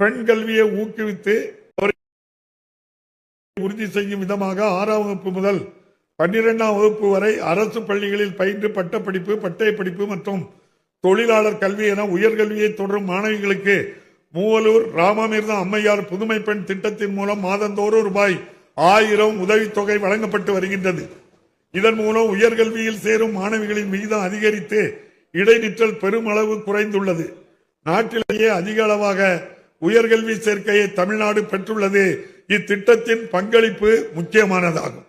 பெண் கல்வியை ஊக்குவித்து அவரை உறுதி செய்யும் விதமாக ஆறாம் வகுப்பு முதல் பன்னிரெண்டாம் வகுப்பு வரை அரசு பள்ளிகளில் பயின்று பட்டப்படிப்பு பட்டய படிப்பு மற்றும் தொழிலாளர் கல்வி என உயர்கல்வியை தொடரும் மாணவிகளுக்கு மூவலூர் ராமாமிர்த அம்மையார் புதுமை பெண் திட்டத்தின் மூலம் மாதந்தோறும் ரூபாய் ஆயிரம் உதவித்தொகை வழங்கப்பட்டு வருகின்றது. இதன் மூலம் உயர்கல்வியில் சேரும் மாணவிகளின் விகிதம் அதிகரித்து இடைநிற்றல் பெருமளவு குறைந்துள்ளது. நாட்டிலேயே அதிக அளவாக உயர்கல்வி சேர்க்கையை தமிழ்நாடு பெற்றுள்ளது. இத்திட்டத்தின் பங்களிப்பு முக்கியமானதாகும்.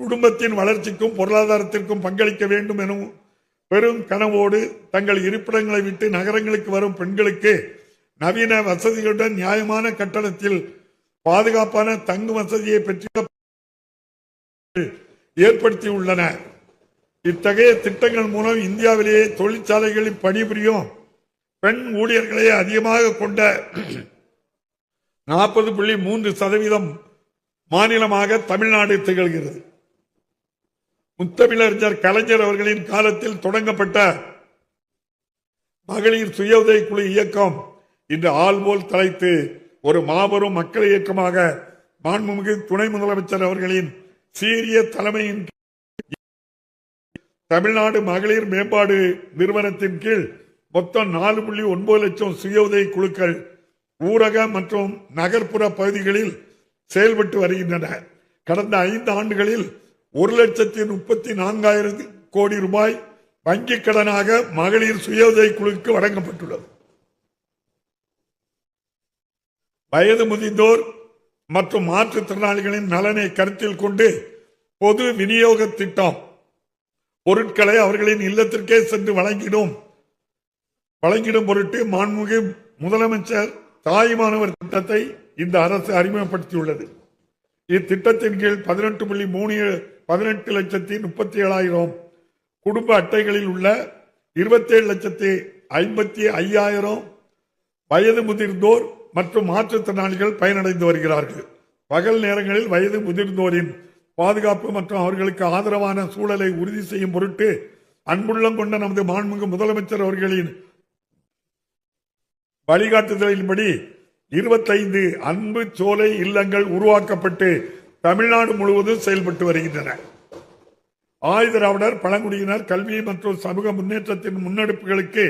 குடும்பத்தின் வளர்ச்சிக்கும் பொருளாதாரத்திற்கும் பங்களிக்க வேண்டும் எனும் பெரும் கனவோடு தங்கள் இருப்பிடங்களை விட்டு நகரங்களுக்கு வரும் பெண்களுக்கு நவீன வசதிகளுடன் நியாயமான கட்டணத்தில் பாதுகாப்பான தங்கும் வசதியை பெற்ற ஏற்படுத்தியுள்ளன இத்தகைய திட்டங்கள் மூலம் இந்தியாவிலேயே தொழிற்சாலைகளில் பணிபுரியும் பெண் ஊழியர்களை அதிகமாக கொண்ட நாற்பது புள்ளி மூன்று சதவீதம் மாநிலமாக தமிழ்நாடு திகழ்கிறது. முத்தமிழறிஞர் கலைஞர் அவர்களின் காலத்தில் தொடங்கப்பட்ட மகளிர் சுய உதவி குழு இயக்கம் இன்று ஆள்போல் தலைத்து ஒரு மாபெரும் மக்கள் இயக்கமாக மாண்புமிகு துணை முதலமைச்சர் அவர்களின் சீரிய தலைமையின் தமிழ்நாடு மகளிர் மேம்பாடு நிறுவனத்தின் கீழ் மொத்தம் நாலு புள்ளி ஒன்பது லட்சம் சுய உதவி குழுக்கள் ஊரக மற்றும் நகர்ப்புற பகுதிகளில் செயல்பட்டு வருகின்றன. கடந்த ஐந்து ஆண்டுகளில் ஒரு லட்சத்தி முப்பத்தி நான்காயிரம் கோடி ரூபாய் வங்கிக் கடனாக மகளிர் சுய உதவி குழுக்கு வழங்கப்பட்டுள்ளது. வயது முதிந்தோர் மற்றும் மாற்றுத்திறனாளிகளின் நலனை கருத்தில் கொண்டு பொது விநியோக திட்டம் பொருட்களை அவர்களின் இல்லத்திற்கே சென்று வழங்கிடும் வழங்கிடும் பொருட்டு மாண்புமிகு முதலமைச்சர் தாய்மானவர் திட்டத்தை இந்த அரசு அறிமுகப்படுத்தியுள்ளது. இத்திட்டத்தின் கீழ் பதினெட்டு புள்ளி மூணு பதினெட்டு லட்சத்தி முப்பத்தி ஏழாயிரம் குடும்ப அட்டைகளில் உள்ள இருபத்தேழு லட்சத்தி ஐம்பத்தி ஐயாயிரம் வயது முதிர்ந்தோர் மற்றும் மாற்றுத்திறனாளிகள் பயனடைந்து வருகிறார்கள். பகல் நேரங்களில் வயது முதிர்ந்தோரின் பாதுகாப்பு மற்றும் அவர்களுக்கு ஆதரவான சூழலை உறுதி செய்யும் பொருட்டு அன்புள்ளம் கொண்ட நமது மாண்புமிகு முதலமைச்சர் அவர்களின் வழிகாட்டுதலின்படி இருபத்தைந்து அன்பு சோலை இல்லங்கள் உருவாக்கப்பட்டு தமிழ்நாடு முழுவதும் செயல்பட்டு வருகின்றன. ஆயுதராவிடர் பழங்குடியினர் கல்வி மற்றும் சமூக முன்னேற்றத்தின் முன்னெடுப்புகளுக்கு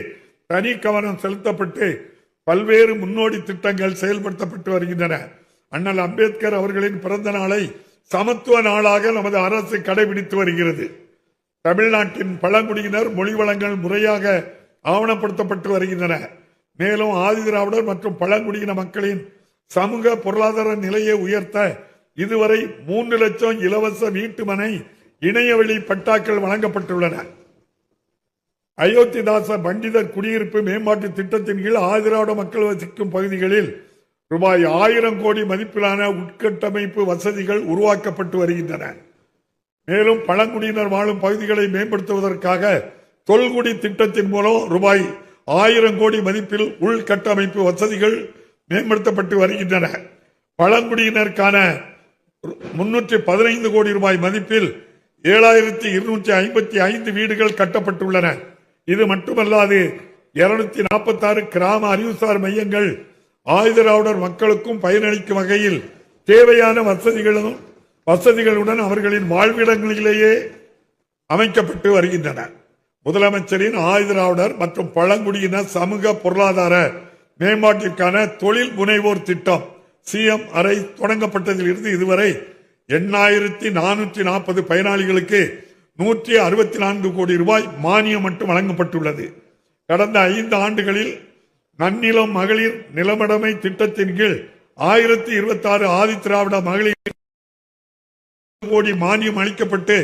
தனி கவனம் செலுத்தப்பட்டு பல்வேறு முன்னோடி திட்டங்கள் செயல்படுத்தப்பட்டு வருகின்றன. அண்ணல் அம்பேத்கர் அவர்களின் பிறந்த நாளை சமத்துவ நாளாக நமது அரசு கடைபிடித்து வருகிறது. தமிழ்நாட்டின் பழங்குடியினர் மொழி வளங்கள் முறையாக ஆவணப்படுத்தப்பட்டு வருகின்றன. மேலும் ஆதிதிராவிடர் மற்றும் பழங்குடியின மக்களின் சமூக பொருளாதார நிலையை உயர்த்த இதுவரை மூன்று லட்சம் இலவச வீட்டுமனை இணையவழி பட்டாக்கள் வழங்கப்பட்டுள்ளன. அயோத்திதாச பண்டிதர் குடியிருப்பு மேம்பாட்டு திட்டத்தின் கீழ் ஆதிராவிட மக்கள் வசிக்கும் பகுதிகளில் ரூபாய் ஆயிரம் கோடி மதிப்பிலான உட்கட்டமைப்பு வசதிகள் உருவாக்கப்பட்டு வருகின்றன. மேலும் பழங்குடியினர் வாழும் பகுதிகளை மேம்படுத்துவதற்காக தொல்குடி திட்டத்தின் மூலம் ரூபாய் ஆயிரம் கோடி மதிப்பில் உள்கட்டமைப்பு வசதிகள் மேம்படுத்தப்பட்டு வருகின்றன. பழங்குடியினருக்கான முன்னூற்றி பதினைந்து கோடி ரூபாய் மதிப்பில் ஏழாயிரத்தி இருநூற்றி ஐம்பத்தி ஐந்து வீடுகள் கட்டப்பட்டுள்ளன. இது மட்டுமல்லாது இருநூத்தி நாற்பத்தி ஆறு கிராம அறிவுசார் மையங்கள் ஆயுதராவுடர் மக்களுக்கும் பயனளிக்கும் வகையில் தேவையான வசதிகளும் வசதிகளுடன் அவர்களின் வாழ்விடங்களிலேயே அமைக்கப்பட்டு வருகின்றன. முதலமைச்சரின் ஆயுதராவுடர் மற்றும் பழங்குடியினர் சமூக பொருளாதார மேம்பாட்டிற்கான தொழில் முனைவோர் திட்டம் சிஎம் அறை தொடங்கப்பட்டதில் இருந்து இதுவரை எண்ணாயிரத்தி நானூற்றி நாற்பது பயனாளிகளுக்கு நூற்றி அறுபத்தி நான்கு கோடி ரூபாய் மானியம் மட்டும் வழங்கப்பட்டுள்ளது. கடந்த ஐந்து ஆண்டுகளில் நன்னிலம் மகளிர் நிலமடமை திட்டத்தின் கீழ் ஆயிரத்தி இருபத்தி ஆறு ஆதித்திராவிட மகளிர் கோடி மானியம் அளிக்கப்பட்டு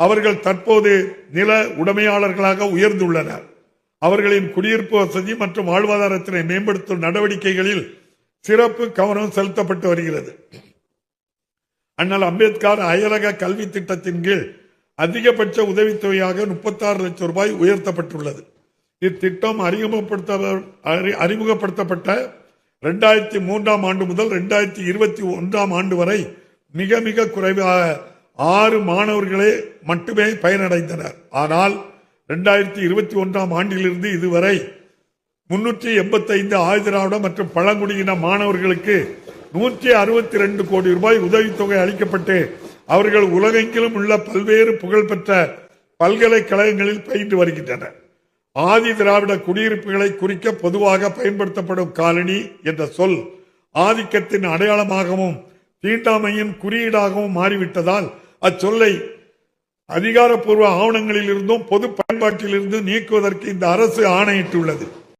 அவர்கள் தற்போது நில உடைமையாளர்களாக உயர்ந்துள்ளனர். அவர்களின் குடியிருப்பு வசதி மற்றும் வாழ்வாதாரத்தினை மேம்படுத்தும் நடவடிக்கைகளில் சிறப்பு கவனம் செலுத்தப்பட்டு வருகிறது. அண்ணல் அம்பேத்கர் அயலக கல்வி திட்டத்தின் கீழ் அதிகபட்ச உதவித்தொகையாக முப்பத்தாறு லட்சம் ரூபாய் உயர்த்தப்பட்டுள்ளது. இத்திட்டம் அறிமுகப்படுத்த அறி- அறிமுகப்படுத்தப்பட்ட இரண்டாயிரத்தி மூன்றாம் ஆண்டு முதல் இரண்டாயிரத்தி இருபத்தி ஒன்றாம் ஆண்டு வரை மிக மிக குறைவாக ஆறு மாணவர்களே மட்டுமே பயனடைந்தனர். ஆனால் இரண்டாயிரத்தி இருபத்தி ஒன்றாம் ஆண்டிலிருந்து இதுவரை முன்னூற்றி எண்பத்தைந்து ஆயுதிராவிட மற்றும் பழங்குடியின மாணவர்களுக்கு நூற்றி அறுபத்தி ரெண்டு கோடி ரூபாய் உதவித்தொகை அளிக்கப்பட்டு அவர்கள் உலகெங்கிலும் உள்ள பல்வேறு புகழ்பெற்ற பல்கலைக்கழகங்களில் பயின்று வருகின்றனர். ஆதி திராவிட குடியிருப்புகளை குறிக்க பொதுவாக பயன்படுத்தப்படும் காலனி என்ற சொல் ஆதிக்கத்தின் அடையாளமாகவும் தீண்டாமையின் குறியீடாகவும் மாறிவிட்டதால் அச்சொல்லை அதிகாரப்பூர்வ ஆவணங்களில் இருந்தும் பொது பயன்பாட்டில் இருந்தும் நீக்குவதற்கு இந்த அரசு ஆணையிட்டுள்ளது.